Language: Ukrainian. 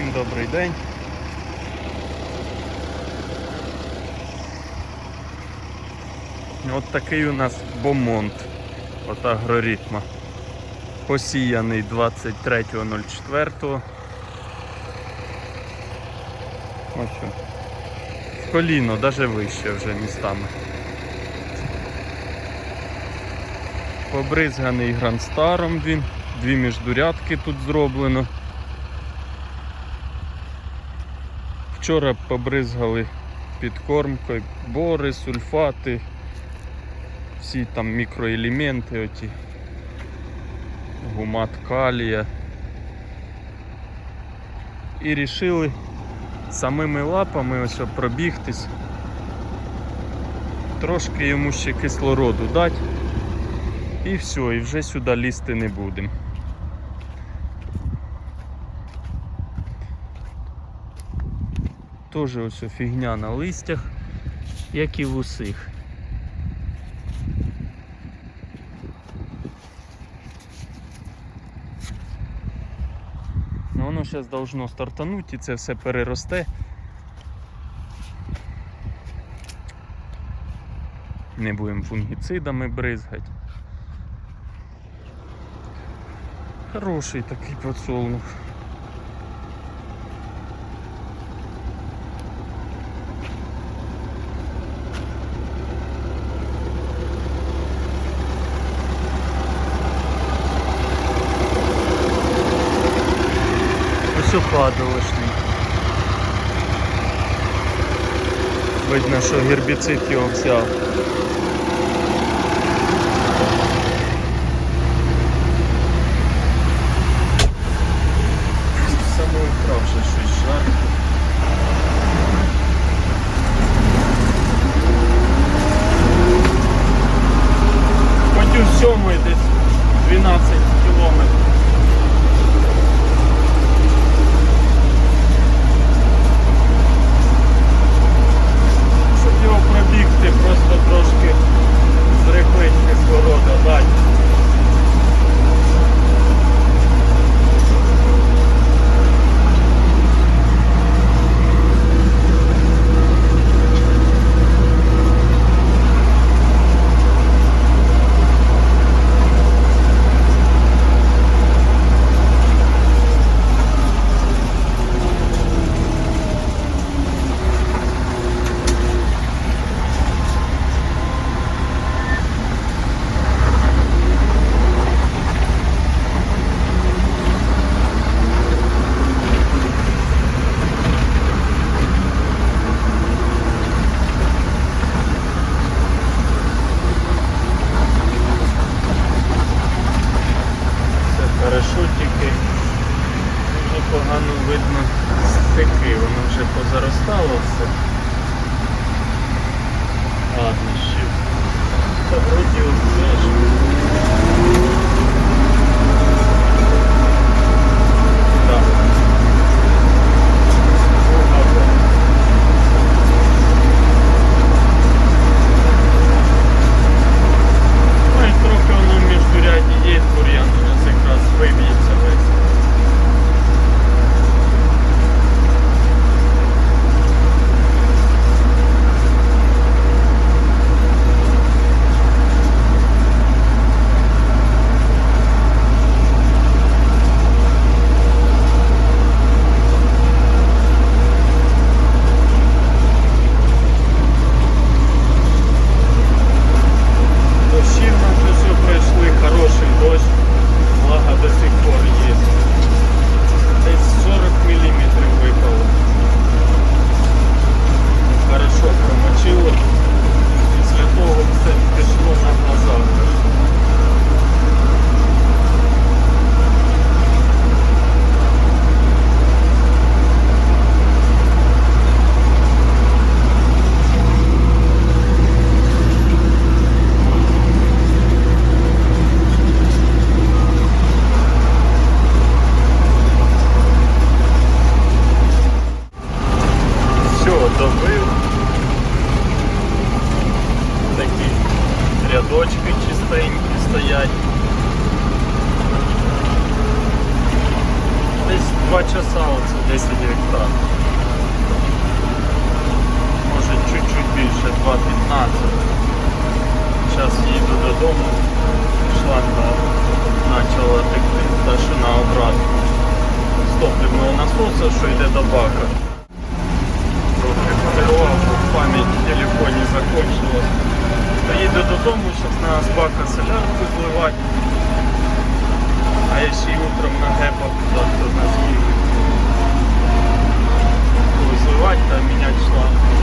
Всім добрий день. От такий у нас бомонт от агроритма. Посіяний 23.04. Ось що. В коліно, навіть вище вже містами. Побризганий грандстаром він, дві міждурядки тут зроблено. Вчора побризгали підкормкою бори, сульфати, всі там мікроелементи, оті, гумат калія. І рішили самими лапами ось пробігтись, трошки йому ще кислороду дати. І все, і вже сюди лізти не будемо. Теж ось фігня на листях, як і в усіх. Ну, воно зараз должно стартанути і це все переросте. Не будемо фунгіцидами бризгати. Хороший такий подсолнух. Ось опадолошний. Видно, що гербіцид його взяв. У сьомий десь 12 кілометрів. Погано видно стики, воно вже позаростало все. Ладно, ще. Та вроді Дочки чистенькі стоять. Десь 2 часа оце 10 гектар. Може чуть-чуть більше, 2.15. Зараз їду додому, шланга почала текти, та обратно. З топливного насоса, що йде до бака. на бака солярку зливати. А я ще й утром на гепах туди, на з'їду. Зливати та міняти шланг.